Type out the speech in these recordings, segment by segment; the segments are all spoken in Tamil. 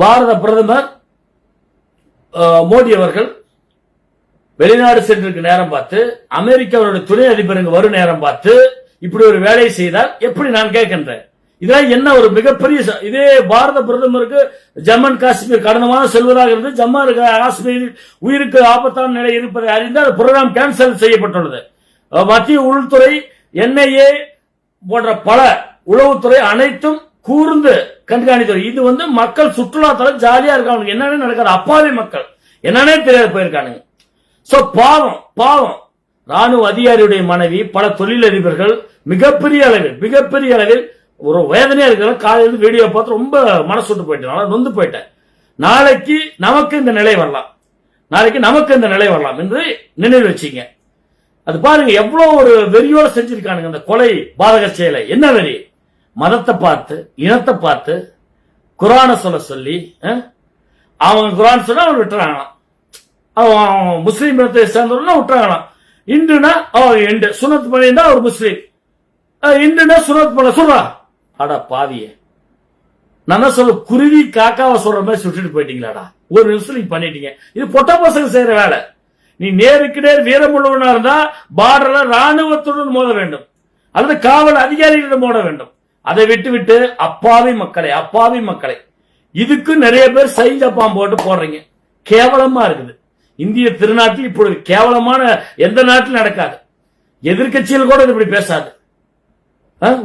பாரத பிரதமர் மோடி அவர்கள் வெளிநாடு சென்றிருக்க நேரம் பார்த்து அமெரிக்காவுடைய துணை அதிபர் வரும் நேரம் பார்த்து இப்படி ஒரு வேலையை செய்தால் எப்படி நான் கேட்கின்றேன்? இதெல்லாம் என்ன ஒரு மிகப்பெரிய இதே பாரத பிரதமருக்கு ஜம்மு அண்ட் காஷ்மீர் கடனமாக செல்வதாக இருந்து ஜம்மு காஷ்மீரில் உயிருக்கு ஆபத்தான நிலை இருப்பதை அறிந்து அந்த புரோகிராம் கேன்சல் செய்யப்பட்டுள்ளது. மத்திய உள்துறை என்ஐஏ போன்ற பல உளவுத்துறை அனைத்தும் கூர்ந்து கண்காணித்துறை இது வந்து மக்கள் சுற்றுலாத்தலம் ஜாலியா இருக்காங்க என்னன்னு நடக்காது. அப்பாவி மக்கள். என்னன்னே தெரியாது போயிருக்கானுங்க. சோ பாவம் பாவம். ராணுவ அதிகாரியுடைய மனைவி பல தொழிலதிபர்கள் மிகப்பெரிய அளவில் மிகப்பெரிய அளவில் ஒரு வேதனையா இருக்கிற காலையில வீடியோ பார்த்து ரொம்ப மனசுட்டு போயிட்டேன் நான் நொந்து போயிட்டேன். நாளைக்கு நமக்கு இந்த நிலை வரலாம். நாளைக்கு நமக்கு இந்த நிலை வரலாம் என்று நினைவு வச்சீங்க. அது பாருங்க எவ்வளவு ஒரு வெறியோட செஞ்சிருக்கானுங்க அந்த கொலை பாதக செயலை. என்ன வெறி? மதத்தை பார்த்து இனத்தை பார்த்து குரானை சொல்ல சொல்லி அஹ், அவங்க குரான் சொன்னா அவன் விட்டுறாங்களாம். அவன் முஸ்லீம் மதத்தை சேர்ந்தவனா விட்டுறாங்களாம். இந்துனா அவன் எண்டு சுனத் பண்ணியிருந்தா அவர் முஸ்லீம். அஹ், இந்துனா சுனத் பண்ண சொல்றா. அடா பாவிய. நான் சொல்ல குருவி காக்காவை சொல்ற மாதிரி சுட்டுட்டு போயிட்டீங்களாடா. ஒரு நிமிஷம் நீங்க பண்ணிட்டீங்க. இது பொட்ட பசங்க செய்யற வேலை. நீ நேருக்கு நேர் வீரமுள்ளவனா இருந்தா பார்டர்ல ராணுவத்துடன் மோத வேண்டும். அல்லது காவல் அதிகாரிகளிடம் மோத வேண்டும். அதை விட்டு விட்டு அப்பாவி மக்களை அப்பாவி மக்களை. இதுக்கு நிறைய பேர் சைஜ போட்டு போடுறீங்க. கேவலமா இருக்குது. இந்திய திருநாட்டில் இப்பொழுது கேவலமான எந்த நாட்டிலும் நடக்காது. எதிர்கட்சியில் கூட இது இப்படி பேசாது.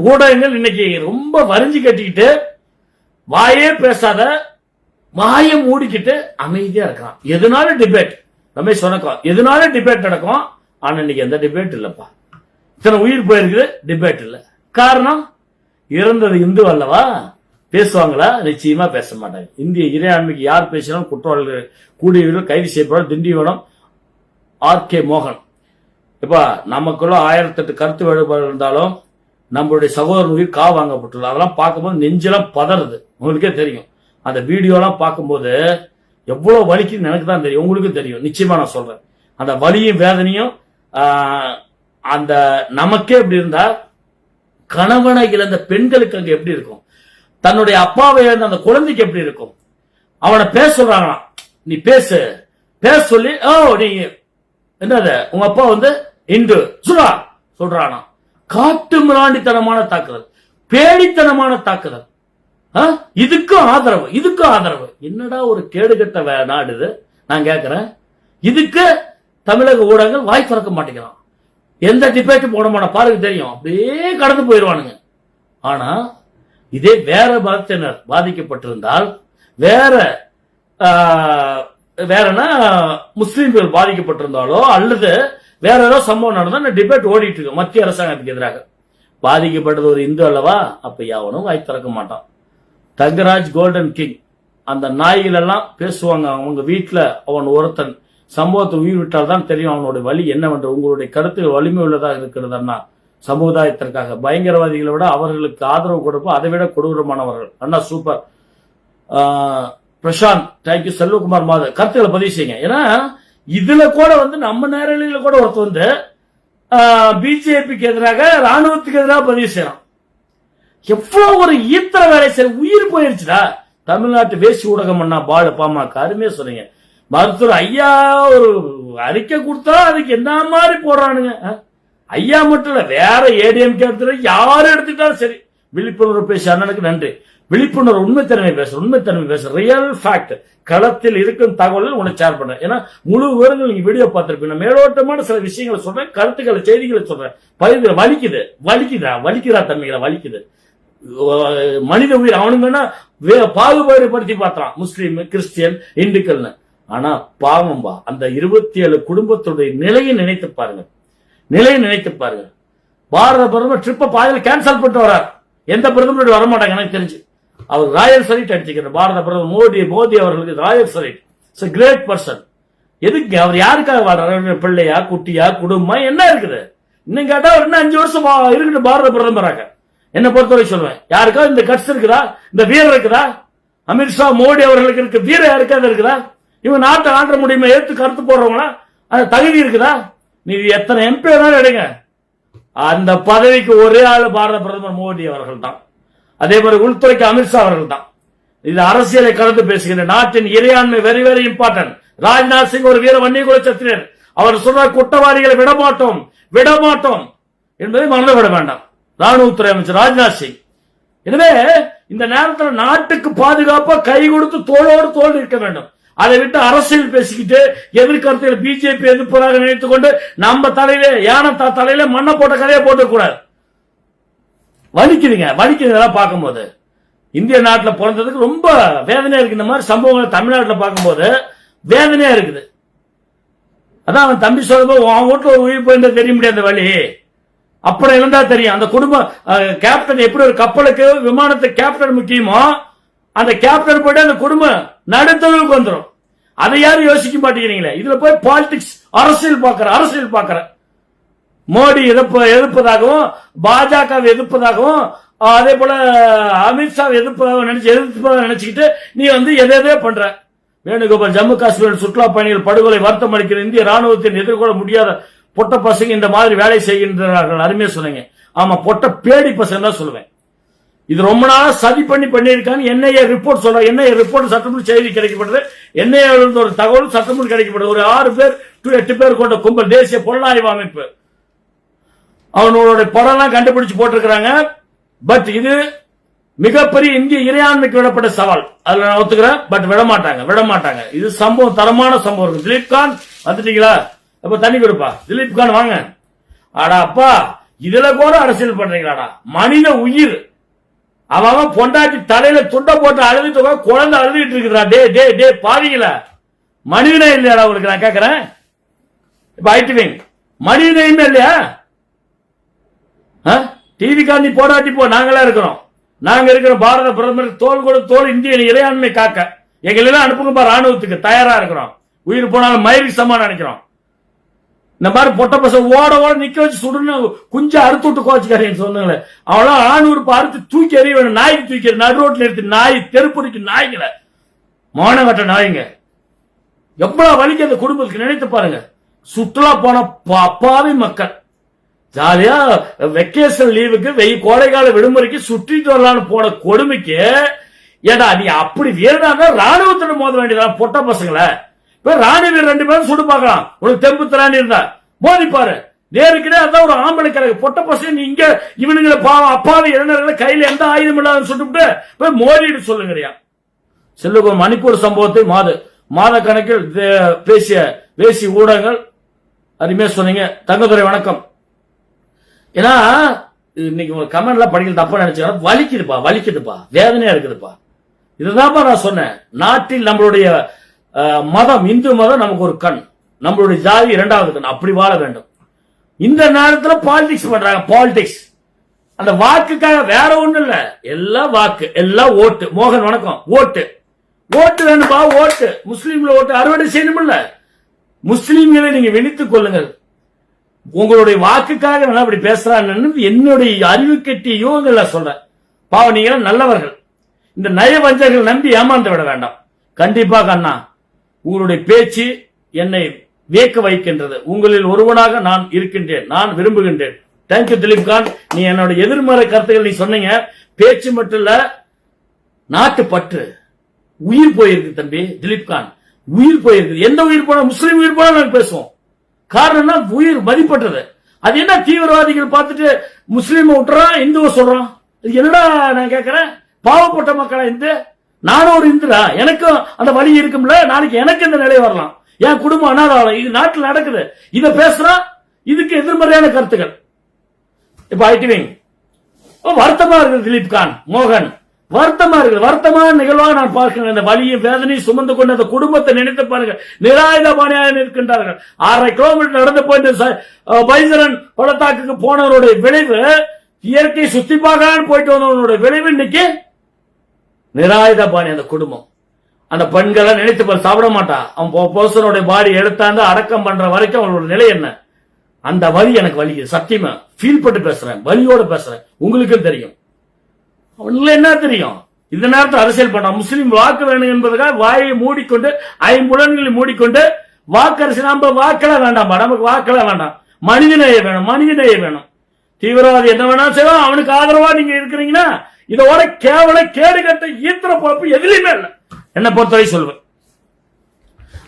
ஊடகங்கள் இன்னைக்கு ரொம்ப வரிஞ்சு கட்டிக்கிட்டு வாயே பேசாத வாயை மூடிக்கிட்டு அமைதியா இருக்கலாம் எதுனால டிபேட் ரமேஷ் வணக்கம் எதுனால டிபேட் நடக்கும். ஆனா இன்னைக்கு எந்த டிபேட் இல்லப்பா. இத்தனை உயிர் போயிருக்குது டிபேட் இல்லை. காரணம் இறந்தது இந்து அல்லவா? பேசுவாங்களா? நிச்சயமா பேச மாட்டாங்க. இந்திய இறையாண்மைக்கு யார் பேசினாலும் குற்றவாளிகள் கூடியவர்கள் கைது செய்யப்படும் திண்டிவனம் ஆர் கே மோகன். இப்ப நமக்குள்ள ஆயிரத்தெட்டு கருத்து வேறுபாடு இருந்தாலும் நம்மளுடைய சகோதரன் உயிர் கா வாங்கப்பட்டுள்ளது. அதெல்லாம் பார்க்கும்போது நெஞ்செல்லாம் பதறுது. உங்களுக்கே தெரியும். அந்த வீடியோலாம் பார்க்கும்போது எவ்வளோ வலிக்குன்னு எனக்கு தான் தெரியும். உங்களுக்கும் தெரியும். நிச்சயமா நான் சொல்றேன். அந்த வலியும் வேதனையும் அந்த நமக்கே இப்படி இருந்தா கணவனை இழந்த பெண்களுக்கு அங்க எப்படி இருக்கும்? தன்னுடைய அப்பாவை இழந்த அந்த குழந்தைக்கு எப்படி இருக்கும்? அவனை பேச சொல்றாங்களாம். நீ பேசு. பேச சொல்லி ஓ நீ என்னது? உங்க அப்பா வந்து இந்து. சுடா சொல்றானா காட்டு மிராண்டித்தனமான தாக்குதல். பேடித்தனமான தாக்குதல். ஆ? இதுக்கும் ஆதரவு இதுக்கும் ஆதரவு. என்னடா ஒரு கேடுகட்ட வே- நாடு இது? நான் கேட்கிறேன் இதுக்கு தமிழக ஊடகங்கள் வாய் திறக்க மாட்டேங்கிறான். எந்த டிபேட்டும் போட மாட்டோம் பாருங்க தெரியும். அப்படியே கடந்து போயிடுவானுங்க. ஆனா இதே வேற மதத்தினர் பாதிக்கப்பட்டிருந்தால் வேற வேறனா முஸ்லீம்கள் பாதிக்கப்பட்டிருந்தாலோ அல்லது வேற ஏதோ சம்பவம் நடந்தா டிபேட் ஓடிட்டு இருக்கு. மத்திய அரசாங்கத்துக்கு எதிராக. பாதிக்கப்பட்டது ஒரு இந்து அல்லவா? அப்ப யாவனும் வாய் திறக்க மாட்டான். தங்கராஜ் கோல்டன் கிங் அந்த நாய்கள் எல்லாம் பேசுவாங்க. அவங்க வீட்டுல அவன் ஒருத்தன் சம்பவத்தை உயிர் விட்டால் தான் தெரியும் அவனுடைய வழி என்னவென்று உங்களுடைய கருத்துகள் வலிமை உள்ளதாக இருக்கிறது அண்ணா சமுதாயத்திற்காக. பயங்கரவாதிகளை விட அவர்களுக்கு ஆதரவு கொடுப்போம் அதை விட கொடூரமானவர்கள். அண்ணா super. Prashanth thank you Selvakumar Madhav. கருத்துக்களை பதிவு செய்யுங்க. ஏன்னா இதுல கூட வந்து நம்ம நேரடியில கூட ஒருத்தர் வந்து பிஜேபிக்கு எதிராக ராணுவத்துக்கு எதிராக பதிவு செய்யறான். எவ்வளவு ஒரு ஈத்திர வேலை செய்ய உயிர் போயிருச்சுடா. தமிழ்நாட்டு வேசி ஊடகம் அண்ணா பாலு பாமக அருமையா சொன்னீங்க. மருத்துவர் ஐயா ஒரு அறிக்கை கொடுத்தா அதுக்கு என்ன மாதிரி போடுறானுங்க ஐயா மட்டும் இல்ல வேற ஏடிஎம் கேட்டு யாரும் எடுத்துட்டாலும் சரி. விழிப்புணர்வு பேசிய அண்ணனுக்கு நன்றி. விழிப்புணர்வு உண்மைத்தன்மை பேச உண்மைத்தன்மை பேச ரியல் ஃபேக்ட் களத்தில் இருக்கும் தகவல்கள் உனக்கு ஷேர் பண்றேன். ஏன்னா முழு விவரங்கள் நீங்க வீடியோ பார்த்திருப்பீங்க. மேலோட்டமான சில விஷயங்களை சொல்றேன் கருத்துக்களை செய்திகளை சொல்றேன். பயிர் வலிக்குது வலிக்குதா? வலிக்குதா தம்பிகளை? வலிக்குது. மனித உயிர் அவனுங்கன்னா வே- பாகுபாடு படுத்தி பார்த்தான் முஸ்லீம் கிறிஸ்டியன் இந்துக்கள்னு. ஆனா பாவம்பா அந்த இருபத்தி ஏழு குடும்பத்துடைய நிலையை நினைத்து பாருங்க நிலையை நினைத்து பாருங்க பாரத பிரதமர் ட்ரிப்பை பாதையில் கேன்சல் பண்ணிட்டு வரார் எந்த பிரதமர் வர மாட்டாங்க எனக்கு தெரிஞ்சு. அவர் ராயல் சலிட் அடிச்சுக்கிறார். பாரத பிரதமர் மோடி மோடி அவர்களுக்கு royal salute it's great person எதுக்கு? அவர் யாருக்காக வாழ்றாரு? பிள்ளையா குட்டியா குடும்பம்? என்ன இருக்குது? இன்னும் கேட்டா அவர் இன்னும் அஞ்சு வருஷம் வா- இருக்கட்டும் பாரத பிரதமராக. என்ன பொறுத்தவரை சொல்லுவேன் யாருக்காவது இந்த கட்ஸ் இருக்குதா? இந்த வீரம் இருக்குதா? அமித்ஷா மோடி அவர்களுக்கு இருக்க வீரம் யாருக்காவது இருக்குதா? இவன் நாட்டை ஆண்ட முடியுமா? ஏற்று கருத்து போடுறவங்களா? அந்த தகுதி இருக்குதா? நீ எத்தனை எம்பி வேணாலும் எடுங்க. அந்த பதவிக்கு ஒரே ஆள் பாரத பிரதமர் மோடி அவர்கள் தான் அதே மாதிரி உள்துறைக்கு அமித்ஷா அவர்கள் தான் இது அரசியலை கலந்து பேசுகின்ற நாட்டின் இறையாண்மை very very important Rajnath Singh ஒரு வீர வன்னிய சத்திரியர். அவர் சொல்ற குற்றவாளிகளை விடமாட்டோம் விடமாட்டோம் என்பதை மறந்து விட வேண்டாம். ராணுவத்துறை அமைச்சர் ராஜ்நாத் சிங். எனவே இந்த நேரத்தில் நாட்டுக்கு பாதுகாப்பா கை கொடுத்து தோளோடு தோள் இருக்க வேண்டும். அதை விட்டு அரசியல் பேசிக்கிட்டு எதிர்கருத்தில் பிஜேபி எதிர்ப்பதாக நினைத்துக் கொண்டு நம்ம தலையில யானை தலையில மண்ணை போட்ட கதையை போட்டு கூடாது வலிக்குதுங்க வலிக்குது பார்க்கும்போது. இந்திய நாட்டில் பிறந்ததுக்கு ரொம்ப வேதனையா இருக்கு. இந்த மாதிரி சம்பவங்களை தமிழ்நாட்டில் பார்க்கும்போது வேதனையா இருக்குது. அதான் அவன் தம்பி சொல்லும்போது உன் வீட்டில் ஒரு உயிர் போயிருந்தா தெரிய முடியாது அந்த வழி. அப்புறம் இருந்தா தெரியும்? அந்த குடும்பம் கேப்டன் எப்படி ஒரு கப்பலுக்கு விமானத்தை கேப்டன் முக்கியமோ அந்த கேப்டன் போயிட்டு அந்த குடும்பம் நடுத்தளவுக்கு வந்துடும் அதை யாரும் யோசிக்க மாட்டேங்கிறீங்களே? இதுல போய் பாலிடிக்ஸ் அரசியல் பார்க்கிற அரசியல் பார்க்கிற. மோடி எதிர்ப்பு எதிர்ப்பதாகவும் பாஜக எதிர்ப்பதாகவும் அதே போல அமித்ஷா எதிர்ப்பதாக நினைச்சு எதிர்ப்பதாக நினைச்சுக்கிட்டு நீ வந்து எதை எதையோ பண்ற. வேணுகோபால் ஜம்மு காஷ்மீர் சுற்றுலா பயணிகள் படுகொலை வருத்தம் அளிக்கிற இந்திய ராணுவத்தின் எதிர்கொள்ள முடியாத பொட்ட பசங்க இந்த மாதிரி வேலை செய்கின்றார்கள். அருமையா சொன்னீங்க. ஆமா பொட்ட பேடி பசங்க தான் சொல்லுவேன். இது ரொம்ப நாளா சதி பண்ணி பண்ணியிருக்காங்க. என்ஐஏ ரிப்போர்ட் சொல்ற என்ஐஏ ரிப்போர்ட் சட்டமன்ற செய்தி கிடைக்கப்படுது என்ஐஏ ஒரு தகவல் சட்டமன்ற கிடைக்கப்படுது ஒரு ஆறு பேர் டு எட்டு பேர் கொண்ட கும்பல் தேசிய புலனாய்வு அமைப்பு. அவனோட படம்லாம் கண்டுபிடிச்சு போட்டிருக்கிறாங்க. பட் இது மிகப்பெரிய இந்திய இறையாண்மைக்கு விடப்பட்ட சவால். அதுல நான் ஒத்துக்கிறேன். பட் விட மாட்டாங்க விட மாட்டாங்க இது சம்பவம் தரமான சம்பவம் இருக்கு. திலீப் கான் வந்துட்டீங்களா? அப்ப தண்ணி கொடுப்பா. திலீப் கான் வாங்க. அடா அப்பா இதுல கூட அரசியல் பண்றீங்களாடா. மனித உயிர். அவன் அவன் பொண்டாட்டி தலையில துண்டை போட்டு அழுதுட்டு குழந்தை அழுதுகிட்டு இருக்கிறான் டே டே டே பாவிங்களா. மனிதனே இல்லையாடா உங்களுக்கு நான் கேட்கறேன் இப்ப ஐடி மனிதனையுமே இல்லையா? டிவி காந்தி போராட்டி போ நாங்களா இருக்கிறோம். நாங்க இருக்கிற பாரத பிரதமர் தோல் கூட தோல் இந்திய இறையாண்மை காக்க. எங்களெல்லாம் அனுப்புங்கப்பா ராணுவத்துக்கு தயாரா இருக்கிறோம். உயிர் போனாலும் மயிருக்கு சமான் நினைக்கிறோம். இந்த மாதிரி பொட்ட பசங்க ஓட ஓட நிக்க வச்சு சுடுன்னு குஞ்சு அறுத்து விட்டு கோச்சுக்காரேன்னு சொன்னாங்களே. அவளாம் ஆணூர் அறுத்து தூக்கி எறிய வேணும். நாய்க்கு தூக்கி நடு ரோட்ல எடுத்து நாய் தெருப்படிக்கு நாய்களை. மானகட்ட நாய்ங்க. எவ்வளவு வலிக்கு அந்த குடும்பத்துக்கு நினைத்து பாருங்க. சுற்றுலா போன பா- அப்பாவி மக்கள். ஜாலியா வெக்கேஷன் லீவுக்கு வெய் கோடைக்கால விடுமுறைக்கு சுற்றிட்டு வரலாம்னு போன கொடுமைக்கு ஏடா நீ அப்படி வேணாங்க ராணுவத்திட மோத வேண்டியதான் பொட்ட பசங்களை இப்ப ரெண்டு பேரும் சுடு பார்க்கலாம். உனக்கு தெம்பு திராணி இருந்தா. மோதிப்பாரு பாரு. நேருக்கிட்டே அதான் ஒரு ஆம்பளை கிழக்கு. பொட்ட பசங்க இங்க இவனுங்களை பாவம் அப்பாவி இளைஞர்களை கையில எந்த ஆயுதம் இல்லாத சுட்டுவிட்டு போய் மோதிட்டு சொல்லுங்கறியா. செல்லுகோ மணிப்பூர் சம்பவத்தை மாத. மாத கணக்கில் பேசிய பேசிய ஊடகங்கள் அருமையா சொன்னீங்க. தங்கதுரை வணக்கம். ஏன்னா இன்னைக்கு ஒரு கமெண்ட்லாம் படிக்கல தப்பா நினைச்சா வலிக்குதுப்பா வலிக்குதுப்பா. வேதனையா இருக்குதுப்பா. இதுதான்ப்பா நான் சொன்னேன். நாட்டில் நம்மளுடைய மதம் இந்து மதம் நமக்கு ஒரு கண். நம்மளுடைய ஜாதி இரண்டாவது கண். அப்படி வாழ வேண்டும். இந்த நேரத்தில் பாலிடிக்ஸ் பண்றாங்க பாலிடிக்ஸ் அந்த வாக்குக்காக வேற ஒண்ணும் இல்ல. எல்லாம் வாக்கு எல்லாம் ஓட்டு. மோகன் வணக்கம். ஓட்டு. ஓட்டு வேணும்பா ஓட்டு. முஸ்லீம்ல ஓட்டு அறுவடை செய்யணும்ல. முஸ்லீம்களை நீங்க விழித்துக் கொள்ளுங்கள். உங்களுடைய வாக்குக்காக நான் அப்படி பேசுறான்னு என்னுடைய அறிவு கட்டியோ யோகங்கள சொல்றேன். பாவம் நீங்க நல்லவர்கள். இந்த நயவஞ்சகர்கள் நம்பி ஏமாந்து விட வேண்டாம். கண்டிப்பாக அண்ணா உங்களுடைய பேச்சு என்னை வியக்க வைக்கின்றது. உங்களில் ஒருவனாக நான் இருக்கின்றேன். நான் விரும்புகின்றேன். Thank you Dileep Khan. நீ என்னோட எதிர்மறை கருத்துக்கள் நீ சொன்னீங்க. பேச்சு மட்டும் இல்ல நாட்டு பற்று. உயிர் போயிருக்கு தம்பி திலீப் கான். உயிர் போயிருக்கு எந்த உயிர் போனா முஸ்லீம் உயிர் போனா நாங்க பேசுவோம். காரணம்னா உயிர் மதிப்பட்டது அது என்ன தீவிரவாதிகள் பார்த்துட்டு முஸ்லீம் விட்டுறான் இந்துவை சொல்றான்? இது என்னடா நான் கேட்கிறேன் பாவப்பட்ட மக்களா இந்து? நானும் ஒரு இந்திரா எனக்கும் அந்த வழி இருக்கும்ல நாளைக்கு எனக்கு இந்த நிலை வரலாம். என் குடும்பம் அனாதாரம் இது நாட்டில் நடக்குது. இதை பேசுறா இதுக்கு எதிர்மறையான கருத்துக்கள். இப்ப ஐடிவிங் வருத்தமா இருக்குது திலீப் கான் மோகன். வருத்தமா இருக்குது. வருத்தமான நிகழ்வாக நான் பார்க்கிறேன். இந்த வலியும் வேதனையும் சுமந்து கொண்டு அந்த குடும்பத்தை நினைத்து பாருங்க நிராயுதபாணியாக நிற்கின்றார்கள். ஆறரை கிலோமீட்டர் நடந்து போயிட்டு ச- அஹ் பைசரன் பள்ளத்தாக்குக்கு போனவருடைய விளைவு இயற்கை சுத்தி பார்க்கலான்னு போயிட்டு வந்தவனுடைய விளைவு இன்னைக்கு நிராயுதபாணி அந்த குடும்பம். அந்த பெண்களை நினைத்து பாரு சாப்பிட மாட்டான் அவன் போசனுடைய பாடி எடுத்தாந்து அடக்கம் பண்ற வரைக்கும் அவனோட நிலை என்ன? அந்த வலி எனக்கு வலிக்குது. சத்தியமா? ஃபீல் பண்ணி பேசுறேன். வலியோட பேசுறேன். உங்களுக்கும் தெரியும். அவனுக்கு என்ன தெரியும்? இந்த நேரத்தில் அரசியல் பண்ணான் முஸ்லீம் வாக்கு வேணும் என்பதற்காக வாயை மூடிக்கொண்டு ஐம்புலன்களை மூடிக்கொண்டு வாக்கரசு நம்ம வாக்கெல்லாம் வேண்டாம் நமக்கு வாக்கெல்லாம் வேண்டாம். மனிதநேய வேணும் மனிதநேய வேணும். தீவிரவாதி என்ன வேணாலும் செய்வோம் அவனுக்கு ஆதரவா நீங்க இருக்கிறீங்கன்னா இதோட கேவல கேடு கட்ட ஈத்திர பொழப்பு எதுலையுமே இல்லை. என்ன பொறுத்தவரை சொல்லுவேன்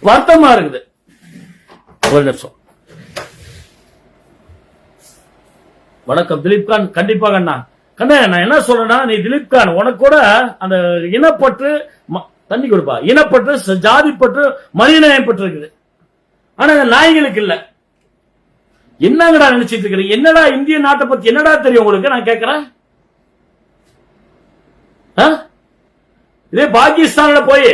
வருத்தமா இருக்குது. ஒரு நிமிஷம். வணக்கம் திலீப் கான். கண்டிப்பாக அண்ணா. கண்ணா நான் என்ன சொல்றேன்னா நீ திலீப் கான் உனக்கு கூட அந்த இனப்பற்று தண்ணி கொடுப்பா. இனப்பற்று ச- ஜாதிப்பற்று மனிதநேயம் பற்று இருக்குது. ஆனா இந்த நாய்களுக்கு இல்ல. என்னங்கடா நினைச்சிட்டு இருக்கிறீங்க? என்னடா இந்திய நாட்டை பத்தி என்னடா தெரியும் உங்களுக்கு? நான் கேட்கிறேன். இதே பாகிஸ்தான்ல போய்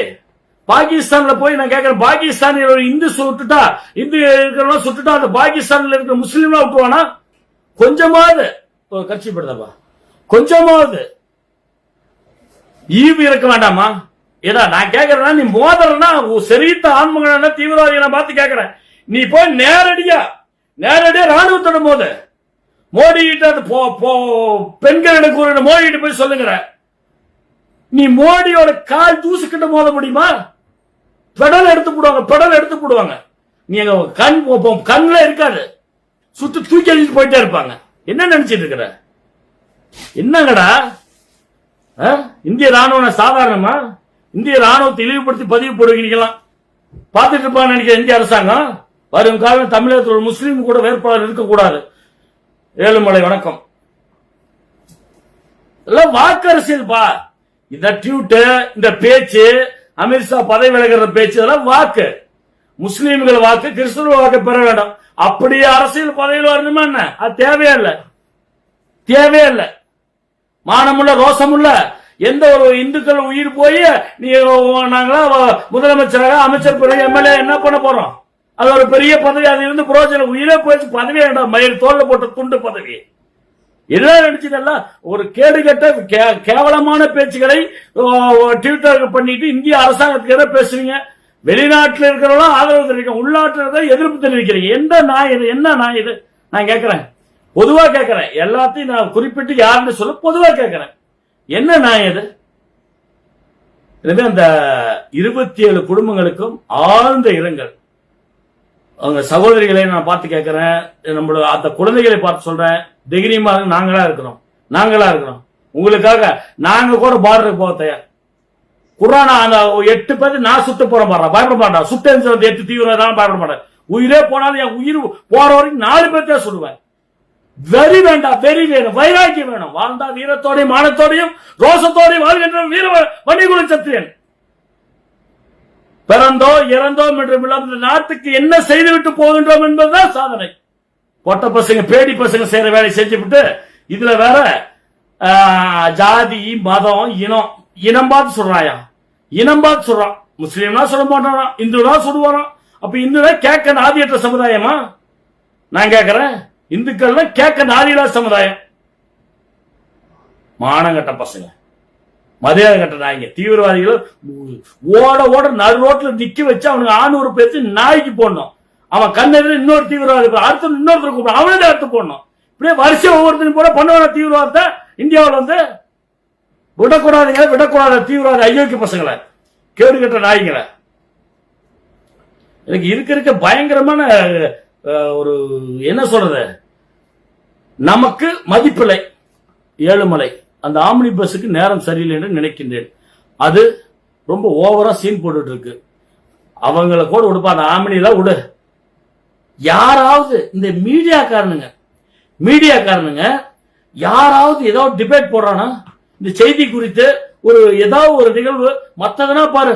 பாகிஸ்தான்ல போய் நான் கேட்கறேன் பாகிஸ்தான் ஒரு இந்து சுட்டுட்டா இந்து இருக்கிறவங்க சுட்டுட்டா அந்த பாகிஸ்தான்ல இருக்கிற முஸ்லீம்லாம் விட்டுவானா கொஞ்சமாவது கட்சி படுதாப்பா. கொஞ்சமாவது ஈவு இருக்க வேண்டாமா? ஏதா நான் கேக்குறேன்னா நீ மோதலன்னா செறித்த ஆன்மகன தீவிரவாதியை நான் பார்த்து கேக்குறேன். நீ போய் நேரடியா நேரடியா ராணுவத்தோட போது மோடி கிட்ட அது போ பெண்களிடம் கூறின மோடி கிட்ட போய் சொல்லுங்கிற நீ மோடியோட கால் தூசுக்கிட்ட மோத முடியுமா? பெடல் எடுத்து போடுவாங்க பெடல் எடுத்து போடுவாங்க நீ கண் போ- போ- கண்ணுல இருக்காது. சுத்து தூக்கி எழுதிட்டு போயிட்டே இருப்பாங்க. என்ன நினைச்சிட்டு இருக்கிற? என்னங்கடா? ஆ? இந்திய ராணுவம் சாதாரணமா? இந்திய ராணுவத்தை இழிவுபடுத்தி பதிவு போடுவீங்களாம். பார்த்துட்டு இருப்பான்னு நினைக்கிற இந்திய அரசாங்கம்? வரும் காலம் தமிழகத்தில் ஒரு முஸ்லீம் கூட வேட்பாளர் இருக்கக்கூடாது. ஏழுமலை வணக்கம். எல்லாம் வாக்கு அரசியல் பா. இந்த ட்யூட்டு இந்த பேச்சு அமித்ஷா பதவி விலகிற பேச்சு இதெல்லாம் வாக்கு. முஸ்லீம்கள் வாக்கு கிறிஸ்துவ வாக்கு பெற வேண்டும். அப்படியே அரசியல் பதவியில் வரணுமா என்ன? அது தேவையே இல்லை தேவையே இல்லை மானமுள்ள ரோசமுள்ள எந்த ஒரு இந்துக்கள் உயிர் போய் நீ நாங்களா முதலமைச்சராக அமைச்சர் பிறகு எம்எல்ஏ என்ன பண்ண போறோம்? அது ஒரு பெரிய பதவி அது இருந்து புரோஜனம். உயிரே போயிடுச்சு பதவி வேண்டாம். மயில் தோல்ல போட்ட துண்டு பதவி. என்ன நினைச்சதெல்லாம்? ஒரு கேடுகட்ட கே- கேவலமான பேச்சுகளை ட்விட்டர் பண்ணிட்டு இந்திய அரசாங்கத்துக்கு எதிராக பேசுறீங்க? வெளிநாட்டில் இருக்கிறவங்களும் ஆதரவு தெரிவிக்க உள்நாட்டில் இருக்கிற எதிர்ப்பு தெரிவிக்கிறீங்க. எந்த நாய் இது? என்ன நாய் இது? நான் கேட்கிறேன் பொதுவா கேட்கிறேன் எல்லாத்தையும் நான் குறிப்பிட்டு யாருன்னு சொல்ல பொதுவா கேட்கிறேன் என்ன நாய் இது? எனவே அந்த இருபத்தி ஏழு குடும்பங்களுக்கும் ஆழ்ந்த இரங்கல். அவங்க சகோதரிகளை நான் பார்த்து கேட்கிறேன் நம்மளோட அந்த குழந்தைகளை பார்த்து சொல்றேன். தைரியமா இருங்க, நாங்களா இருக்கிறோம் நாங்களா இருக்கிறோம் உங்களுக்காக நாங்க கூட பார்டருக்கு போக தயார். குரானா அந்த எட்டு பேர் நான் சுட்டு போற மாட்டேன் பயப்பட மாட்டேன் சுட்டு வந்து எட்டு தீவிரம் பயப்பட மாட்டேன் உயிரே போனாலும் என் உயிர் போற வரைக்கும் நாலு பேர்த்தே சொல்லுவேன் வெறி வேண்டாம் வெறி வேணும். வைராக்கியம் வேணும். வாழ்ந்தா வீரத்தோடையும் மானத்தோடையும் ரோசத்தோடையும் வாழ்கின்ற வீர வணிகுல சத்திரியன் பிறந்தோ இறந்தோம் என்று இந்த நாட்டுக்கு என்ன செய்துவிட்டு போகின்றோம் என்பதுதான் சாதனை. கொட்ட பசங்க பேடி பசங்க செய்யற வேலையை செஞ்சுவிட்டு இதுல வேற ஜாதி மதம் இனம் இனம் பார்த்து சொல்றாயா? இனம் பார்த்து சொல்றான். முஸ்லீம்னா சொல்ல மாட்டானா? இந்துனா சொல்லுவாராம் அப்ப இந்துனா கேட்க நாதியற்ற சமுதாயமா? நான் கேட்கிறேன். இந்துக்கள்லாம் கேட்க நாதியில்லா சமுதாயம். மானங்கட்ட பசங்க. மரியாதை கட்ட நாய்ங்க. தீவிரவாதிகள் ஓட ஓட நடு ரோட்ல நிக்க வச்சு அவனுக்கு ஆணூறு பேர்த்து நாய்க்கு போடணும். அவன் கண்ணன் இன்னொரு தீவிரவாதி அடுத்த இன்னொருத்தர் கூப்பிடும் அவனே அடுத்து போடணும். இப்படியே வருஷம் ஒவ்வொருத்தரும் கூட பண்ணுவான தீவிரவாதத்தை இந்தியாவில் வந்து விடக்கூடாதுங்க விடக்கூடாத தீவிரவாத அயோக்கிய பசங்களை கேடு கட்ட நாய்களை எனக்கு இருக்க இருக்க பயங்கரமான ஒரு என்ன சொல்றது? நமக்கு மதிப்பில்லை ஏழுமலை. அந்த ஆம்னி பஸ்ஸுக்கு நேரம் சரியில்லை என்று நினைக்கின்றேன். அது ரொம்ப ஓவரா சீன் போட்டுட்டு இருக்கு. அவங்கள கூட விடுப்பா அந்த ஆம்னில விடு யாராவது இந்த மீடியாக்காரனுங்க மீடியாக்காரனுங்க யாராவது ஏதோ டிபேட் போடுறானா? இந்த செய்தி குறித்து ஒரு ஏதாவது ஒரு நிகழ்வு மற்றதுனா பாரு.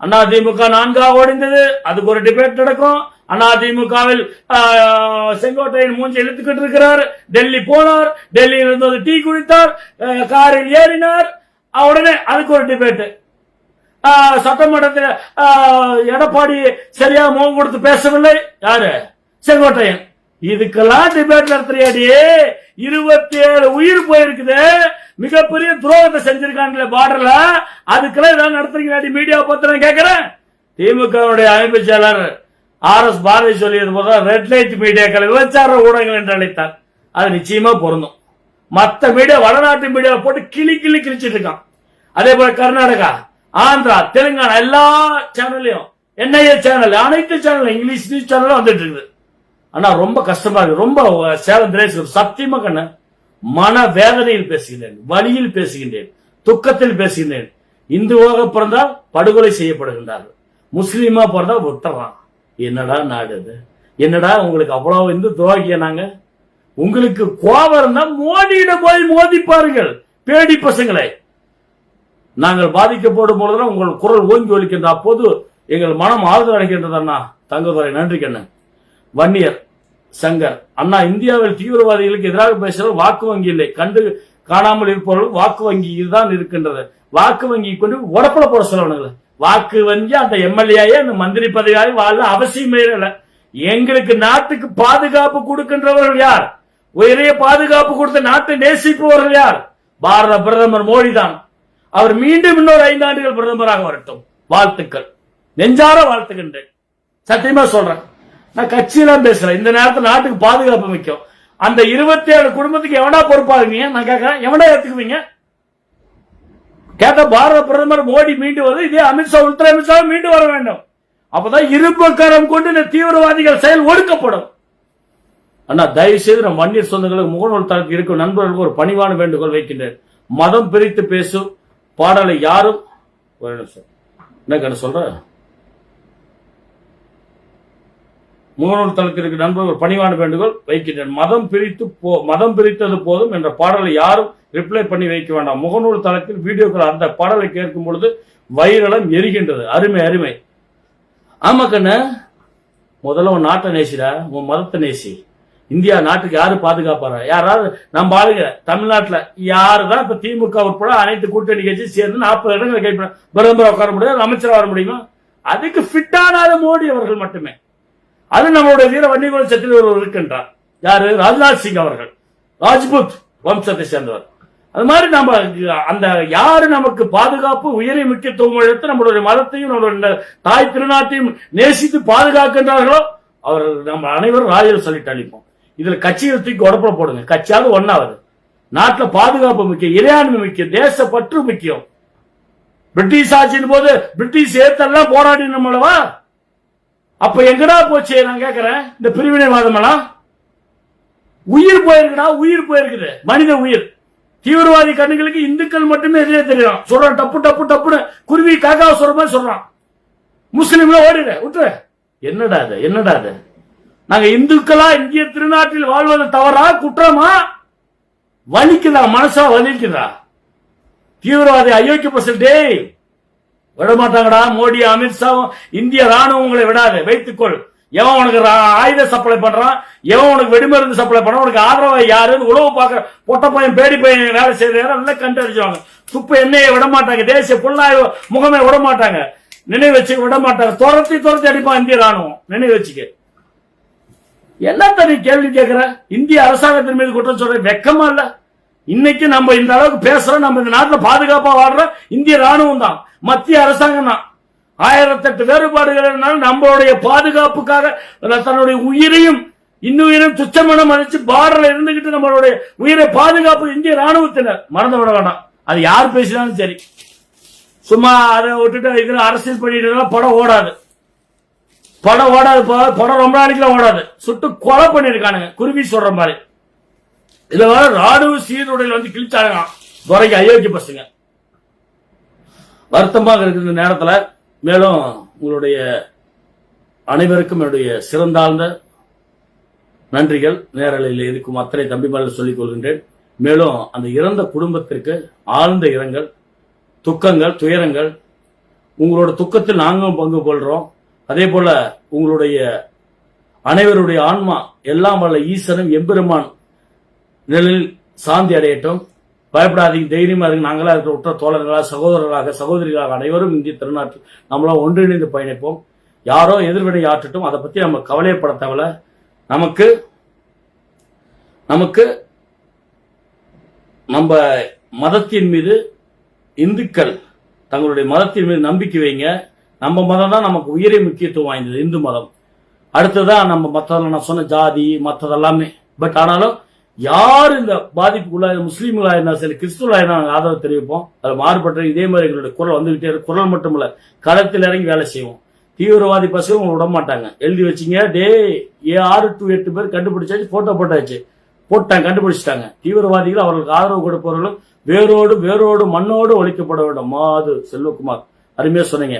அண்ணா திமுக நான்காக ஓடிந்தது அதுக்கு ஒரு டிபேட் நடக்கும். அண்ணா திமுகவில் செங்கோட்டையின் மூஞ்சி இழுத்துக்கிட்டு இருக்கிறார். டெல்லி போனார் டெல்லியில் இருந்து டீ குடித்தார் காரில் ஏறினார். உடனே அதுக்கு ஒரு டிபேட் சட்டமன்றத்தில் எடப்பாடி சரியா முகம் கொடுத்து பேசவில்லை. யாரு? செங்கோட்டையன். இதுக்கெல்லாம் டிபேட் நடத்துறியாடி? இருபத்தி ஏழு உயிர் போயிருக்குது. மிகப்பெரிய துரோகத்தை செஞ்சிருக்காங்களே பார்டர்ல அதுக்கெல்லாம் ஏதாவது நடத்துறீங்களாடி? மீடியா பத்தி நான் கேட்கிறேன் திமுகவுடைய அமைப்பு செயலர் ஆர் எஸ் பாரதி சொல்லியது போக ரெட் லைட் மீடியாக்களை விபச்சார ஊடகங்கள் என்று அழைத்தார். அது நிச்சயமா பொருந்தும். மற்ற மீடியா வடநாட்டு மீடியாவை போட்டு கிளி கிளி கிழிச்சிட்டு இருக்கான். அதே போல கர்நாடகா ஆந்திரா தெலுங்கானா எல்லா சேனல்லையும் என்ஐஏ சேனல் அனைத்து சேனல் இங்கிலீஷ் நியூஸ் சேனலும் வந்துட்டு இருக்குது. ஆனா ரொம்ப கஷ்டமா இருக்கு. ரொம்ப சேலம் திரேஸ் சத்தியமா கண்ண மன வேதனையில் பேசுகின்றேன். வழியில் பேசுகின்றேன். துக்கத்தில் பேசுகின்றேன். இந்துவாக பிறந்தால் படுகொலை செய்யப்படுகின்றார்கள். முஸ்லீமா பிறந்தா விட்டுறான். என்னடா நாடு அது? என்னடா உங்களுக்கு அவ்வளவு இந்து துவாக்கிய நாங்க? உங்களுக்கு கோபம் இருந்தா மோடியிட போய் மோதி பாருங்கள் பேடி பசங்களை. நாங்கள் பாதிக்கப்படும் பொழுதுதான் உங்கள் குரல் ஓங்கி ஒலிக்கின்ற அப்போது எங்கள் மனம் ஆறுதல் அடைகின்றது அண்ணா. தங்கதுரை நன்றி கண்ணன் வன்னியர் சங்கர் அண்ணா இந்தியாவில் தீவிரவாதிகளுக்கு எதிராக பேசுகிற வாக்கு வங்கி இல்லை. கண்டு காணாமல் இருப்பவர்கள் வாக்கு வங்கி இதுதான் இருக்கின்றது. வாக்கு வங்கி கொண்டு உடப்பட போட சொல்லணுங்கள வாக்கு வங்கி அந்த எம்எல்ஏயே அந்த மந்திரி பதவியாகி வாழ அவசியமே இல்லை. எங்களுக்கு நாட்டுக்கு பாதுகாப்பு கொடுக்கின்றவர்கள் யார்? உயரிய பாதுகாப்பு கொடுத்த நாட்டை நேசிப்பவர்கள் யார்? பாரத பிரதமர் மோடி தான் அவர் மீண்டும் இன்னொரு ஐந்தாண்டுகள் பிரதமராக வரட்டும். வாழ்த்துக்கள். நெஞ்சார வாழ்த்துகின்றேன். சத்தியமா சொல்றேன். நான் கட்சியெல்லாம் பேசுறேன். இந்த நேரத்தில் நாட்டுக்கு பாதுகாப்பு முக்கியம். அந்த இருபத்தி ஏழு குடும்பத்துக்கு எவனா பொறுப்பாகுவீங்க நான் கேட்கறேன் எவனா ஏத்துக்குவீங்க? கேட்ட பாரத பிரதமர் மோடி மீண்டு வருது. இதே அமித்ஷா உள்துறை அமித்ஷா மீண்டு வர வேண்டும். அப்பதான் இருபக்கரம் கொண்டு இந்த தீவிரவாதிகள் செயல் ஒடுக்கப்படும். அண்ணா தயவு செய்து நம் வன்னியர் சொந்தங்களுக்கு முகநூல் தளத்தில் இருக்கும் நண்பர்களுக்கு ஒரு பணிவான வேண்டுகோள் வைக்கின்றேன். மதம் பிரித்து பேசும் பாடலை யாரும் ஒரு நிமிஷம். என்ன கண்ணு சொல்ற? முகநூல் தளத்திற்கு இருக்க நண்பர்கள் ஒரு பணிவான வேண்டுகோள் வைக்கின்றேன். மதம் பிரித்து போ மதம் பிரித்தது போதும் என்ற பாடலை யாரும் ரிப்ளை பண்ணி வைக்க வேண்டாம். முகநூல் தளத்தில் வீடியோக்கள் அந்த பாடலை கேட்கும் பொழுது வயிறலம் எரிகின்றது. அருமை அருமை. ஆமா கண்ணு. முதல்ல உன் நாட்டை நேசிடா. உன் மதத்தை நேசி. இந்தியா நாட்டுக்கு யாரு பாதுகாப்பாரா யாராவது நம்ம ஆளுங்க தமிழ்நாட்டுல யாரு தான் இப்ப திமுக உட்பட அனைத்து கூட்டணி கட்சி சேர்ந்து நாற்பது இடங்களை கைப்பற்ற பிரதமர் உட்கார முடியாது அமைச்சராக வர முடியுமா? அதுக்கு ஃபிட்டானாத மோடி அவர்கள் மட்டுமே. அது நம்மளுடைய வீர வன்னிகுல சத்தில் ஒருவர் இருக்கின்றார். யாரு? ராஜ்நாத் சிங் அவர்கள். ராஜ்புத் வம்சத்தை சேர்ந்தவர். அது மாதிரி நம்ம அந்த யாரு நமக்கு பாதுகாப்பு உயரிய முக்கியத்துவம் எடுத்து நம்மளுடைய மதத்தையும் நம்மளுடைய தாய் திருநாட்டையும் நேசித்து பாதுகாக்கின்றார்களோ அவர் நம்ம அனைவரும் ராஜர் சொல்லிட்டு அளிப்போம் இதுல கட்சிகள் தூக்கி உடப்புல போடுங்க. கட்சியாவது ஒன்னாவது நாட்டில் பாதுகாப்பு முக்கியம் இறையாண்மை முக்கியம் தேசப்பற்று முக்கியம். பிரிட்டிஷ் ஆட்சியின் போது பிரிட்டிஷ் ஏத்தெல்லாம் போராடி நம்மளவா அப்ப எங்கடா போச்சு? நான் கேக்குறேன். இந்த பிரிவினைவாதம் எல்லாம் உயிர் போயிருக்குடா உயிர் போயிருக்குது. மனித உயிர். தீவிரவாதி கண்ணுகளுக்கு இந்துக்கள் மட்டுமே எதிரே தெரியும். சொல்றான் டப்பு டப்பு டப்புன்னு குருவி காக்காவை சொல்ற மாதிரி சொல்றான். முஸ்லீம்ல ஓடிடு விட்டுரு. என்னடா அது என்னடா அது நாங்க இந்துக்களா இந்திய திருநாட்டில் வாழ்வது தவறா குற்றமா? வலிக்குதா மனசா வலிக்குதா? தீவிரவாதி அயோக்கிய பசல் டேய் விட மாட்டாங்கடா மோடி அமித்ஷாவும் இந்திய ராணுவம் உங்களை விடாது வைத்துக்கொள். எவன் உனக்கு ரா- ஆயுத சப்ளை பண்றான்? எவன் உனக்கு வெடிமருந்து சப்ளை பண்றான்? உனக்கு ஆதரவை யாருன்னு உழவு பார்க்கற பொட்ட பையன் பேடி பையன் வேலை செய்யற நல்லா கண்டறிஞ்சுவாங்க. துப்பு எண்ணெயை விட மாட்டாங்க தேசிய புலனாய்வு முகமே விட மாட்டாங்க நினைவு வச்சு விட மாட்டாங்க துரத்தி துரத்தி அடிப்பான் இந்திய ராணுவம் நினைவு வச்சுக்க. என்னத்த நீ கேள்வி கேட்கிற? இந்திய அரசாங்கத்தின் மீது குற்றம் சொல்ற வெக்கமா இல்லை? இன்னைக்கு நம்ம இந்த அளவுக்கு பேசுறோம் நம்ம இந்த நாட்டில் பாதுகாப்பா வாழ்ற இந்திய ராணுவம் தான் மத்திய அரசாங்கம் தான். ஆயிரத்தெட்டு வேறுபாடுகள் இருந்தாலும் நம்மளுடைய பாதுகாப்புக்காக தன்னுடைய உயிரையும் இன்னுயிரும் துச்சமென மதிச்சு பார்டர்ல இருந்துகிட்டு நம்மளுடைய உயிரை பாதுகாப்பு இந்திய ராணுவத்தினர் மறந்து விட வேண்டாம் அது யார் பேசினாலும் சரி. சும்மா அதை விட்டுட்டு இதுல அரசியல் பண்ணிட்டு படம் ஓடாது. படம் ஓடாது படம் ரொம்ப நாளைக்குலாம் ஓடாது. சுட்டு கொலை பண்ணிருக்கானுங்க குருவி சொல்ற மாதிரி. இதுல வர ராணுவ சீருடையில் வந்து கிழிச்சாங்க. துறைக்கு அயோக்கிய பசங்க. வருத்தமாக இருக்கிற இந்த நேரத்துல. மேலும் உங்களுடைய அனைவருக்கும் என்னுடைய சிறந்தாழ்ந்த நன்றிகள். நேரலையில் இருக்கும் அத்தனை தம்பிமாரில் சொல்லிக் கொள்கின்றேன். மேலும் அந்த இறந்த குடும்பத்திற்கு ஆழ்ந்த இரங்கல் துக்கங்கள் துயரங்கள். உங்களோட துக்கத்தில் நாங்களும் பங்கு கொள்றோம். அதே போல உங்களுடைய அனைவருடைய ஆன்மா எல்லாம் வல்ல ஈசனும் எம்பெருமான் நிழலில் சாந்தி அடையட்டும். பயப்படாதீங்க தைரியமா இருக்கு நாங்களா இருக்கிற உற்ற தோழர்களாக சகோதரர்களாக சகோதரிகளாக அனைவரும் இந்திய திருநாட்டில் நம்மளாம் ஒன்றிணைந்து பயணிப்போம். யாரோ எதிர்வினை ஆற்றட்டும். அதை பத்தி நம்ம கவலைப்பட தேவையில்ல. நமக்கு நமக்கு நம்ம மதத்தின் மீது இந்துக்கள் தங்களுடைய மதத்தின் மீது நம்பிக்கை வைங்க. நம்ம மதம் தான் நமக்கு உயிரை முக்கியத்துவம் வாய்ந்தது இந்து மதம். அடுத்ததான் நம்ம மற்றதெல்லாம் நான் சொன்ன ஜாதி மற்றதெல்லாமே பட் ஆனாலும் யார் இந்த பாதிப்புக்குள்ளாய முஸ்லீம்களா இருந்தா சரி கிறிஸ்துவலா இருந்தா நாங்கள் ஆதரவு தெரிவிப்போம். அதில் மாறுபட்ட இதே மாதிரி எங்களுடைய குரல் வந்துகிட்டே இருக்கு. குரல் மட்டும் இல்ல களத்தில் இறங்கி வேலை செய்வோம். தீவிரவாதி பசங்க உங்களை விட மாட்டாங்க. எழுதி வச்சீங்க டே ஏ ஆறு டு எட்டு பேர் கண்டுபிடிச்சாச்சு போட்டோ போட்டாச்சு. போட்டாங்க கண்டுபிடிச்சிட்டாங்க. தீவிரவாதிகள் அவர்களுக்கு ஆதரவு கொடுப்பவர்களும் வேரோடு வேரோடு மண்ணோடு ஒழிக்கப்பட வேண்டும். மாது செல்வகுமார் அருமையா சொன்னீங்க.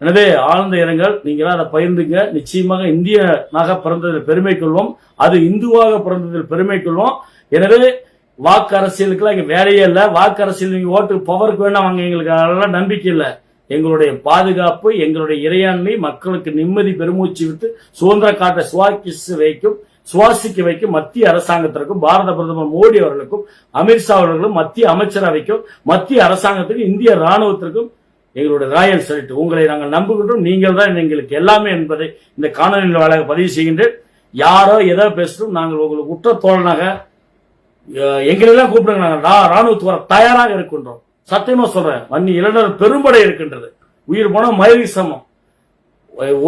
எனவே ஆழ்ந்த இரங்கல். நீங்களாம் அதை பகிர்ந்துங்க. நிச்சயமாக இந்தியனாக பிறந்ததில் பெருமை கொள்வோம். அது இந்துவாக பிறந்ததில் பெருமை கொள்வோம். எனவே வாக்கு அரசியலுக்குலாம் இங்கே வேலையே இல்லை. வாக்கு அரசியல் நீங்கள் ஓட்டு பவருக்கு வேணாம் வாங்க. எங்களுக்கு அதெல்லாம் நம்பிக்கை இல்லை. எங்களுடைய பாதுகாப்பு எங்களுடைய இறையாண்மை மக்களுக்கு நிம்மதி பெருமூச்சு விட்டு சுதந்திர காட்டை சுவாசிக்க வைக்கும் சுவாசிக்க வைக்கும் மத்திய அரசாங்கத்திற்கும் பாரத பிரதமர் மோடி அவர்களுக்கும் அமித்ஷா அவர்களுக்கும் மத்திய அமைச்சரவைக்கும் மத்திய அரசாங்கத்திற்கும் இந்திய ராணுவத்திற்கும் எங்களுடைய ராயல் சல்யூட் உங்களை நாங்கள் நம்புகின்றோம். நீங்கள் தான் எங்களுக்கு எல்லாமே என்பதை இந்த காணொலியில் வாயிலாக பதிவு செய்கின்றேன். யாரோ எதோ பேசணும் நாங்கள் உங்களுக்கு உற்ற தோழனாக எங்களெல்லாம் கூப்பிடுங்க. நாங்கள் ராணுவத்துக்கு வர தயாராக இருக்கின்றோம். சத்தியமா சொல்றேன். வன்னி இளைஞர் பெரும்படை இருக்கின்றது. உயிர் போனா மயிலுக்கு சமம்.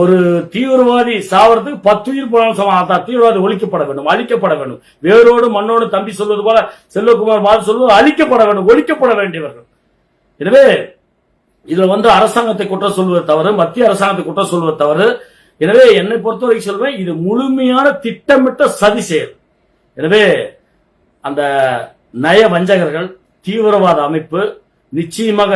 ஒரு தீவிரவாதி சாவறதுக்கு பத்து உயிர் போனாலும் சமம். அதான் தீவிரவாதி ஒழிக்கப்பட வேண்டும் அழிக்கப்பட வேண்டும். வேரோடு மண்ணோடு தம்பி சொல்வது போல செல்வகுமார் மாதிரி சொல்வது அழிக்கப்பட வேண்டும் ஒழிக்கப்பட வேண்டியவர்கள். எனவே இதுல வந்து அரசாங்கத்தை குற்றம் சொல்வது தவறு மத்திய அரசாங்கத்தை குற்றம் சொல்வது தவறு. எனவே என்னை பொறுத்தவரைக்கும் சொல்வேன் இது முழுமையான திட்டமிட்ட சதி செயல். எனவே அந்த நய வஞ்சகர்கள் தீவிரவாத அமைப்பு நிச்சயமாக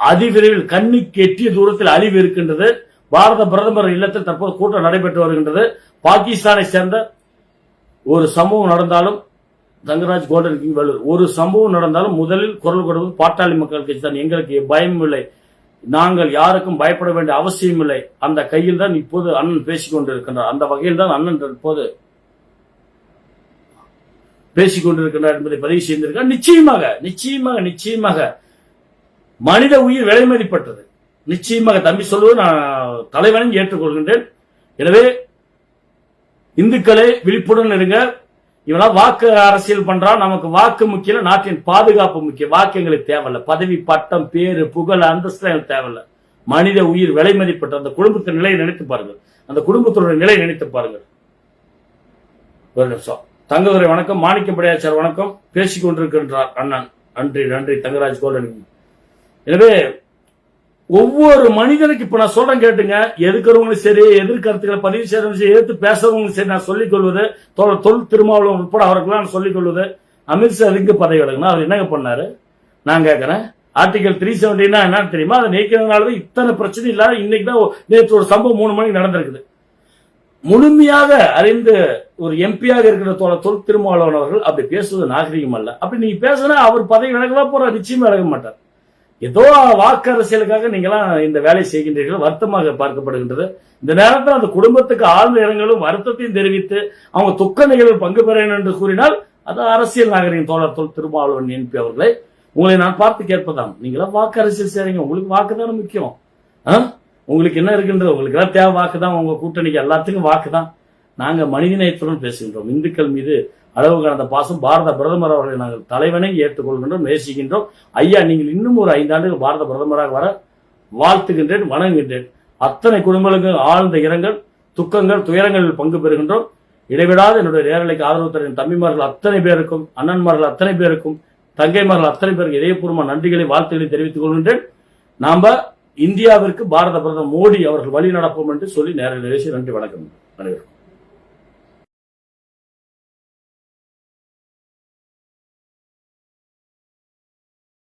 அதிவிரைவில் கண்ணுக்கு எட்டிய தூரத்தில் அழிவு இருக்கின்றது. பாரத பிரதமர் இல்லத்தில் தற்போது கூட்டம் நடைபெற்று வருகின்றது. பாகிஸ்தானை சேர்ந்த ஒரு சமூகம் நடந்தாலும் தங்கராஜ் கோடருக்கு வேலூர். ஒரு சம்பவம் நடந்தாலும் முதலில் குரல் கொடுப்பது பாட்டாளி மக்கள் கட்சி தான். எங்களுக்கு பயம் இல்லை. நாங்கள் யாருக்கும் பயப்பட வேண்டிய அவசியம் இல்லை. அந்த கையில் தான் இப்போது அண்ணன் பேசிக் கொண்டிருக்கின்றார். அந்த வகையில் தான் அண்ணன் இப்போது பேசிக் கொண்டிருக்கின்றார் என்பதை பதிவு செய்திருக்கிறார். நிச்சயமாக நிச்சயமாக நிச்சயமாக மனித உயிர் விலை மதிப்பட்டது நிச்சயமாக தம்பி சொல்வது நான் தலைவனையும் ஏற்றுக்கொள்கின்றேன். எனவே இந்துக்களே விழிப்புடன் இருங்க இவெல்லாம் வாக்கு அரசியல் பண்றான் நமக்கு வாக்கு முக்கியம் நாட்டின் பாதுகாப்பு முக்கியம். வாக்கு எங்களுக்கு தேவையில்ல. பதவி பட்டம் பேரு புகழ் அந்தஸ்து எங்களுக்கு தேவையில்ல. மனித உயிர் விலை மதிப்பட்ட அந்த குடும்பத்தின் நிலையை நினைத்து பாருங்கள். அந்த குடும்பத்தினுடைய நிலை நினைத்து பாருங்கள். ஒரு நிமிஷம். தங்கதுரை வணக்கம். மாணிக்கப்படையாச்சார் வணக்கம். பேசிக் கொண்டிருக்கின்றார் அண்ணன். நன்றி நன்றி தங்கராஜ் கோல்டன் எனவே ஒவ்வொரு மனிதனுக்கு இப்ப நான் சொல்றேன் கேட்டுங்க. எதுக்கிறவங்களும் சரி எதிர்கருத்துக்களை பதிவு செய்யறவங்க சரி எதிர்த்து பேசுறவங்களும் சரி நான் சொல்லிக் கொள்வது தொல் தொல் திருமாவளவன் உட்பட அவருக்கெல்லாம் நான் சொல்லிக் கொள்வது. அமித்ஷா எதுக்கு பதவி எடுக்கணும் அவர் என்னங்க பண்ணாரு? நான் கேட்கறேன் ஆர்டிகல் த்ரீ செவன்டினா என்னன்னு தெரியுமா? அதை நீக்கிறதுனாலதான் இத்தனை பிரச்சனை இல்லாத இன்னைக்கு தான் நேற்று ஒரு சம்பவம் மூணு மணிக்கு நடந்திருக்குது. முழுமையாக அறிந்து ஒரு எம்பியாக இருக்கிற தோழ தொல் திருமாவளவன் அவர்கள் அப்படி பேசுவது நாகரிகம் அல்ல. அப்படி நீங்க பேசுனா அவர் பதவி விலகலாம் போற நிச்சயமா விலக மாட்டார். ஏதோ வாக்கு அரசியலுக்காக நீங்களாம் இந்த வேலை செய்கின்றீர்கள் வருத்தமாக பார்க்கப்படுகின்றது. இந்த நேரத்தில் அந்த குடும்பத்துக்கு ஆழ்ந்த இடங்களும் வருத்தத்தையும் தெரிவித்து அவங்க துக்க நிகழ்வில் பங்கு பெற வேண்டும் என்று கூறினால் அது அரசியல் நாகரிகம் தோழர் தொல் திருமாவளவன் என்பி அவர்களை உங்களை நான் பார்த்து கேட்பதாம். நீங்களாம் வாக்கு அரசியல் செய்றீங்க உங்களுக்கு வாக்கு தானே முக்கியம். ஆ? உங்களுக்கு என்ன இருக்கின்றது? உங்களுக்கு எல்லாம் தேவை வாக்கு தான் உங்க கூட்டணிக்கு எல்லாத்துக்கும் வாக்கு தான் நாங்கள் மனிதநேயத்துடன் பேசுகின்றோம். இந்துக்கள் மீது அளவு கடந்த பாசம் பாரத பிரதமர் அவர்களை நாங்கள் தலைவனை ஏற்றுக்கொள்கின்றோம் நேசிக்கின்றோம். ஐயா நீங்கள் இன்னும் ஒரு ஐந்தாண்டுகள் பாரத பிரதமராக வர வாழ்த்துகின்றேன் வணங்குகின்றேன். அத்தனை குடும்பங்களுக்கும் ஆழ்ந்த இரங்கல் துக்கங்கள் துயரங்களில் பங்கு பெறுகின்றோம். இடைவிடாத என்னுடைய நேரலைக்கு ஆதரவு தர தம்பிமார்கள் அத்தனை பேருக்கும் அண்ணன்மார்கள் அத்தனை பேருக்கும் தங்கைமார்கள் அத்தனை பேருக்கு இதயபூர்வமான நன்றிகளை வாழ்த்துக்களை தெரிவித்துக் கொள்கின்றேன். நாம இந்தியாவிற்கு பாரத பிரதமர் மோடி அவர்கள் வழி நடப்போம் என்று சொல்லி நேரில் பேசி நன்றி வணக்கம். அனைவருக்கும்